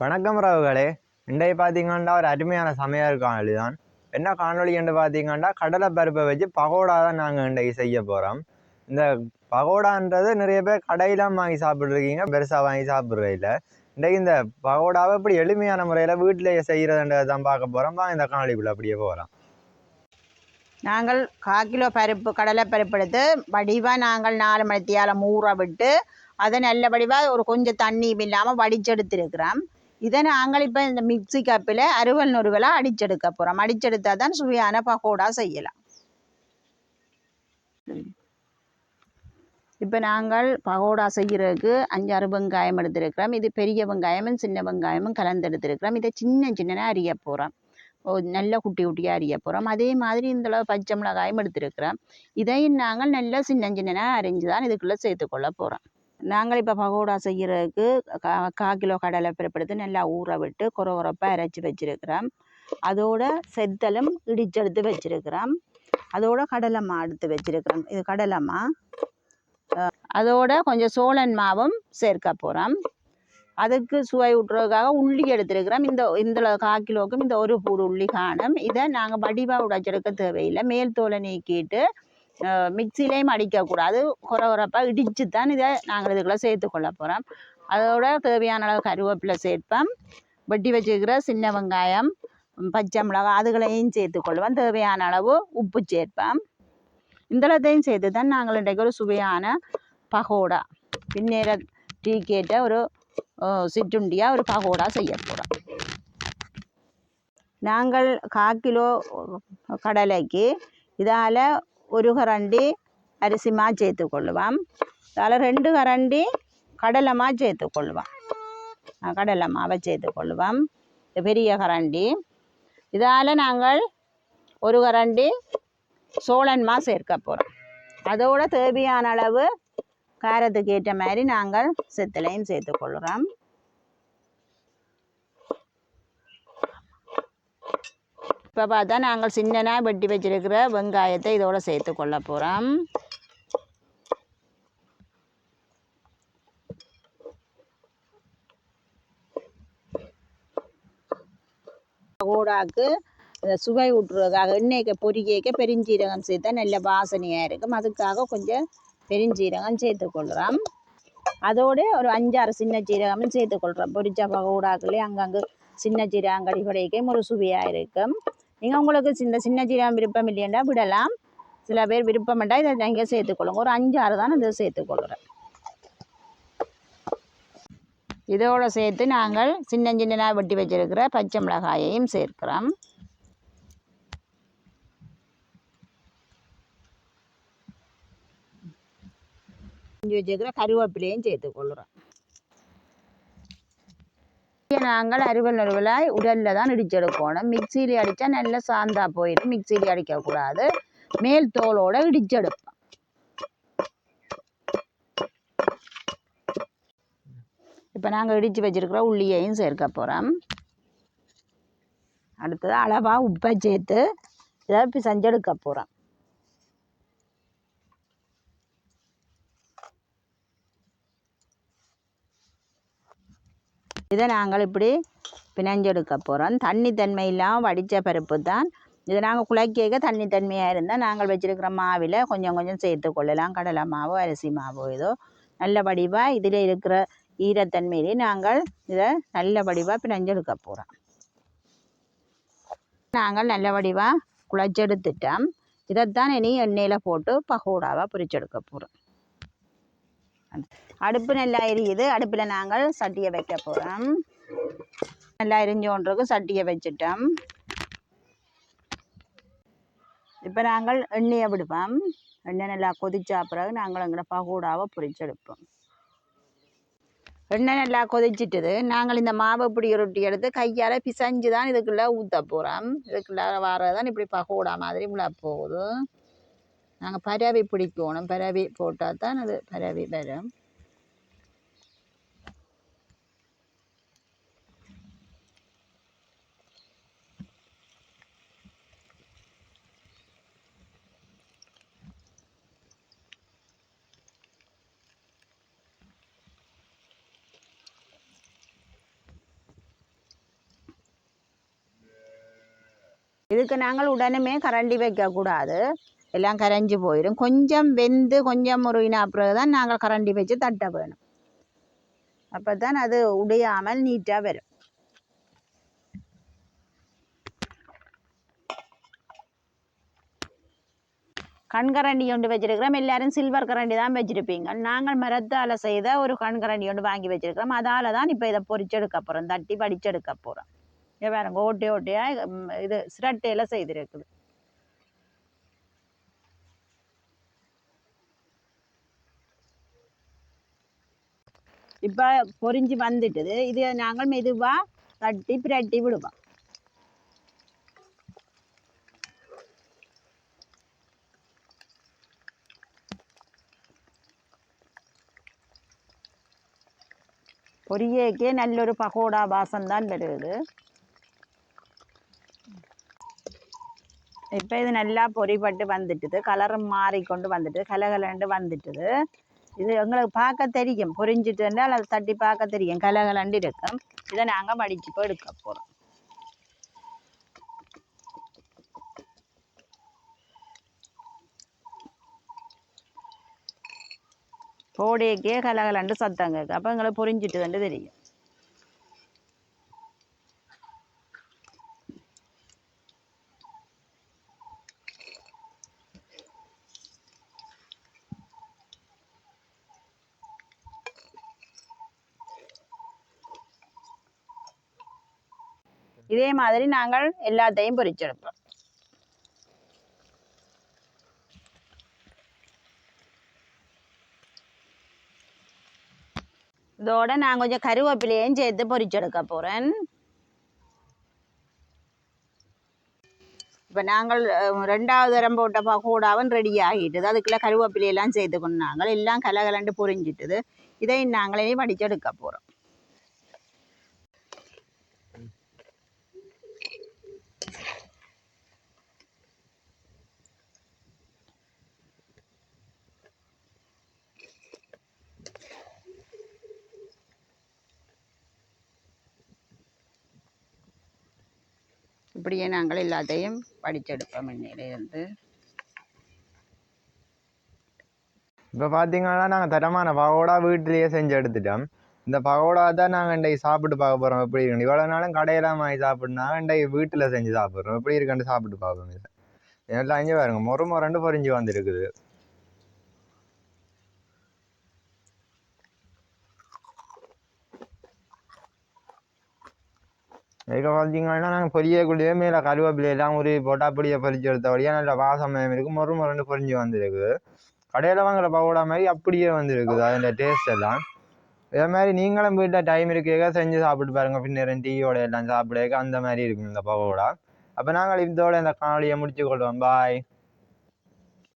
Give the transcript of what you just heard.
வணக்கம் ராவுகளே. இன்றைய பார்த்தீங்கன்னா ஒரு அருமையான சமையல் காணொலி தான் என்ன காணொலி என்று பார்த்தீங்கன்னா கடலை பருப்பை வச்சு பகோடா தான் நாங்கள் இன்றைக்கு செய்ய போகிறோம் இந்த பகோடான்றது நிறைய பேர் கடையிலாம் வாங்கி சாப்பிட்ருக்கீங்க பெருசாக வாங்கி சாப்பிட்றதில்ல. இன்றைக்கு இந்த பகோடாவை இப்படி எளிமையான முறையில் வீட்டிலேயே செய்கிறதுன்றதை தான் பார்க்க போகிறோம் வாங்க இந்த காணொலிக்குள்ளே அப்படியே போகிறோம் நாங்கள் கால் கிலோ பருப்பு கடலை பருப்பு எடுத்து வடிவாக நாங்கள் நாலு மணித்தியால் மூற விட்டு அதை நல்ல வடிவாக ஒரு கொஞ்சம் தண்ணியும் இல்லாமல் வடிச்செடுத்துருக்கிறோம் இதை நாங்கள் இப்போ இந்த மிக்ஸி கப்பில் அறுவல் நொறுவலாக அடிச்செடுக்க போகிறோம் அடிச்செடுத்தால் தான் சுவையான பகோடா செய்யலாம். இப்போ நாங்கள் பகோடா செய்கிறதுக்கு அஞ்சாறு வெங்காயம் எடுத்திருக்கிறோம். இது பெரிய வெங்காயமும் சின்ன வெங்காயமும் கலந்து எடுத்திருக்கிறோம். இதை சின்ன சின்னதாக அறிய போகிறோம் நல்ல குட்டி குட்டியாக அறிய போகிறோம் அதே மாதிரி இந்த பச்சை மிளகாயும் எடுத்திருக்கிறோம். இதையும் நாங்கள் நல்ல சின்ன சின்னதாக அரிஞ்சு தான் இதுக்குள்ளே சேர்த்துக்கொள்ள போகிறோம் நாங்கள் இப்போ பகோடா செய்கிறதுக்கு கா கால் கிலோ கடலை பருப்படுத்து நல்லா ஊற விட்டு கொர குறைப்பாக அரைச்சி வச்சுருக்கிறோம். அதோட செத்தலும் இடிச்செடுத்து வச்சுருக்கிறோம். அதோட கடலைமா எடுத்து வச்சுருக்கிறோம். இது கடலைமா அதோட கொஞ்சம் சோழன் மாவும் சேர்க்க போகிறோம் அதுக்கு சுவை விட்டுறதுக்காக உள்ளி எடுத்துருக்கிறோம். இந்த இந்த கால் கிலோவுக்கும் இந்த ஒரு பூடு உள்ளி காணும். இதை நாங்கள் வடிவாக உடைச்செடுக்க தேவையில்லை. மேல் தோலை நீக்கிட்டு மிக்சிலையும் அடிக்கக்கூடாது குறை குறைப்பாக இடித்து தான் இதை நாங்கள் இதுக்குள்ளே சேர்த்துக்கொள்ள போகிறோம் அதோட தேவையான அளவு கருவேப்பிலை சேர்ப்போம். வெட்டி வச்சுக்கிற சின்ன வெங்காயம் பச்சை மிளகாய் அதுகளையும் சேர்த்துக்கொள்வோம் தேவையான அளவு உப்பு சேர்ப்போம். இந்தளத்தையும் சேர்த்து தான் நாங்கள் இன்றைக்கு ஒரு சுவையான பகோடா பின்னேற டீ கேட்ட ஒரு சிற்றுண்டியாக ஒரு பகோடா செய்ய போகிறோம் நாங்கள் கால் கிலோ கடலைக்கு இதால் ஒரு கரண்டி அரிசிமா மா சேர்த்துக்கொள்ளுவோம் இதால் ரெண்டு கரண்டி கடலை மா சேர்த்துக்கொள்ளுவோம் கடலை மாவை பெரிய கரண்டி இதால் நாங்கள் ஒரு கரண்டி சோழன்மா சேர்க்க போகிறோம் அதோட தேவையான அளவு காரத்துக்கு ஏற்ற மாதிரி நாங்கள் செத்தலையும் சேர்த்துக்கொள்கிறோம் இப்போ பார்த்தா நாங்கள் சின்னனாக வெட்டி வச்சிருக்கிற வெங்காயத்தை இதோட சேர்த்து கொள்ள போகிறோம் கூடாக்கு இந்த சுவை விட்டுறதுக்காக எண்ணெய்க்கு பொறிக்க பெருஞ்சீரகம் சேர்த்தா நல்ல வாசனையாக இருக்கும். அதுக்காக கொஞ்சம் பெருஞ்சீரகம் சேர்த்துக்கொள்கிறோம் அதோடு ஒரு அஞ்சாறு சின்ன சீரகமும் சேர்த்துக்கொள்கிறோம் பொரிச்ச பகோடாக்களே அங்கங்கே சின்ன சீரகம் கடிப்படைக்கும் ஒரு சுவையாக இருக்கும். நீங்கள் உங்களுக்கு சின்ன சின்ன ஜீரகம் விருப்பம் இல்லையண்டா விடலாம். சில பேர் விருப்பம் இதை நீங்கள் சேர்த்துக்கொள்ளுங்க. ஒரு அஞ்சாறு தான் இதை சேர்த்துக்கொள்கிறேன் இதோடு சேர்த்து நாங்கள் சின்ன சின்னதாக வெட்டி வச்சிருக்கிற பச்சை மிளகாயையும் சேர்க்கிறோம். செஞ்சு வச்சுருக்கிற கருவேப்பிலையும் சேர்த்துக்கொள்கிறோம் நாங்கள் அறுவல் நறுவலாய் உடலில் தான் இடிச்செடுக்கணும். மிக்சியில் அடித்தா நல்லா சாந்தா போயிடும். மிக்சியில் அடிக்கக்கூடாது. மேல் தோலோடு இடிச்செடுப்போம். இப்போ நாங்கள் இடித்து வச்சுருக்கிற உள்ளியையும் சேர்க்க போகிறோம் அடுத்தது அளவாக உப்பை சேர்த்து இதை பிசைஞ்செடுக்க போகிறோம் இதை நாங்கள் இப்படி பிணைஞ்செடுக்க போகிறோம் தண்ணி தன்மை இல்லாமல் வடித்த பருப்பு தான். இதை நாங்கள் குழைக்க தண்ணி தன்மையாக இருந்தால் நாங்கள் வச்சுருக்கிற மாவில் கொஞ்சம் கொஞ்சம் சேர்த்து கொள்ளலாம். கடலை மாவோ அரிசி மாவோ ஏதோ நல்ல வடிவாக இதில் இருக்கிற ஈரத்தன்மையிலே நாங்கள் இதை நல்ல வடிவாக பிணைஞ்செடுக்க போகிறோம் நாங்கள் நல்ல வடிவாக குழைச்செடுத்துட்டோம் இதைத்தான் இனி எண்ணெயில் போட்டு பகோடாவாக பொரிச்செடுக்க போகிறோம் அடுப்பு நல்லா எரியுது. அடுப்பில் நாங்கள் சட்டியை வைக்க போகிறோம் நல்லா எரிஞ்சோன்றிருக்கு சட்டியை வச்சிட்டோம். இப்போ நாங்கள் எண்ணெயை விடுவோம். எண்ணெய் நல்லா கொதிச்சா பிறகு நாங்கள் எங்களை பகோடாவை பொறிச்செடுப்போம் எண்ணெய் நல்லா கொதிச்சிட்டுது. நாங்கள் இந்த மாவை இப்படி ரொட்டி எடுத்து கையால் பிசைஞ்சு தான் இதுக்குள்ளே ஊற்ற போகிறோம் இதுக்குள்ளே வரதான் இப்படி பகோடா மாதிரி உள்ள போகுது. நாங்கள் பறவை பிடிக்கணும். பறவை போட்டால் தான் அது பறவை வரும். இதுக்கு நாங்கள் உடனே கரண்டி வைக்கக்கூடாது எல்லாம் கரைஞ்சி போயிடும் கொஞ்சம் வெந்து கொஞ்சம் முருகின பிறகு தான் நாங்கள் கரண்டி வச்சு தட்ட வேணும். அப்போ தான் அது உடையாமல் நீட்டாக வரும். கண்கரண்டி ஒன்று வச்சிருக்கிறோம். எல்லாரும் சில்வர் கரண்டி தான் வச்சிருப்பீங்க. நாங்கள் மரத்தால் செய்த ஒரு கண்கரண்டி ஒன்று வாங்கி வச்சிருக்கிறோம். அதால் தான் இப்போ இதை பொறிச்செடுக்க போகிறோம் தட்டி படிச்செடுக்க போகிறோம் வேறு ஓட்டி ஓட்டை ஓட்டையாக இது சிரட்டையில் செய்திருக்குது. இப்போ பொரிஞ்சு வந்துட்டுது இது நாங்கள் மெதுவாக தட்டி பிரட்டி விடுவோம் பொரியக்கே நல்லொரு பகோடா வாசம் தான் வருது இப்போ இது நல்லா பொரிப்பட்டு வந்துட்டுது கலரும் மாறிக்கொண்டு வந்துட்டு கலகலண்டு வந்துட்டுது இது எங்களுக்கு பார்க்க தெரியும். பொரிஞ்சிட்டுன்றால் அதை தட்டி பார்க்க தெரியும். கலகலண்டு இருக்கும். இதை நாங்கள் மடித்து போய் எடுக்க போகிறோம் போடையக்கே கலகலண்டு சத்தம் கேட்கும். அப்போ எங்களுக்கு பொரிஞ்சிட்டுதுன்னு தெரியும். இதே மாதிரி நாங்கள் எல்லாத்தையும் பொறிச்செடுப்போம். இதோட நான் கொஞ்சம் கருவேப்பிலையும் சேர்த்து பொரிச்செடுக்க போகிறேன் இப்போ நாங்கள் ரெண்டாவது தரம் போட்ட பகோடாவும் ரெடி ஆகிட்டுது. அதுக்குள்ளே கருவேப்பிலையெல்லாம் சேர்த்து கொண்டாங்க எல்லாம் கலகலண்டு பொரிஞ்சிட்டுது இதை நாங்களே வடிச்செடுக்க போகிறோம் இப்படியே நாங்கள் எல்லாத்தையும் படிச்செடுப்போம் இன்னையிலேருந்து இப்போ பார்த்தீங்கன்னா நாங்கள் தரமான பகோடா வீட்டிலேயே செஞ்சு எடுத்துட்டோம் இந்த பகோடா தான் நாங்கள் இன்றைக்கு சாப்பிட்டு பார்க்க போகிறோம் எப்படி இருக்கு இவ்வளோ நாளும் கடையெல்லாம் வாங்கி சாப்பிட்னா இன்றைக்கு வீட்டில் செஞ்சு சாப்பிட்றோம். எப்படி இருக்குன்னு சாப்பிட்டு பார்ப்போம். இதை எல்லாம் இங்கே பாருங்க. மொறு மொரண்டு பொரிஞ்சு வந்துருக்குது. இதுக்கு பார்த்தீங்கன்னா நாங்கள் பொரியக்குள்ளேயே மேலே கருவேப்பிலை எல்லாம் ஒரு பொட்டாப்பொடியை பொடியை பொரிச்சு எடுத்த வழியாக நல்ல வாசமயம் இருக்குது மொறு மொறுன்னு பொரிஞ்சு வந்துருக்குது. கடையில் வாங்குற பவுடா மாதிரி அப்படியே வந்துருக்குது. அதில் டேஸ்ட் எல்லாம். இதே மாதிரி நீங்களும் வீட்டில் டைம் இருக்கேக்கா செஞ்சு சாப்பிட்டு பாருங்க. பின்னர் டீயோட எல்லாம் சாப்பிட அந்த மாதிரி இருக்கும் இந்த பகோடா. அப்போ நாங்கள் இதோட இந்த காணொலியை முடிச்சு கொள்வோம். பாய்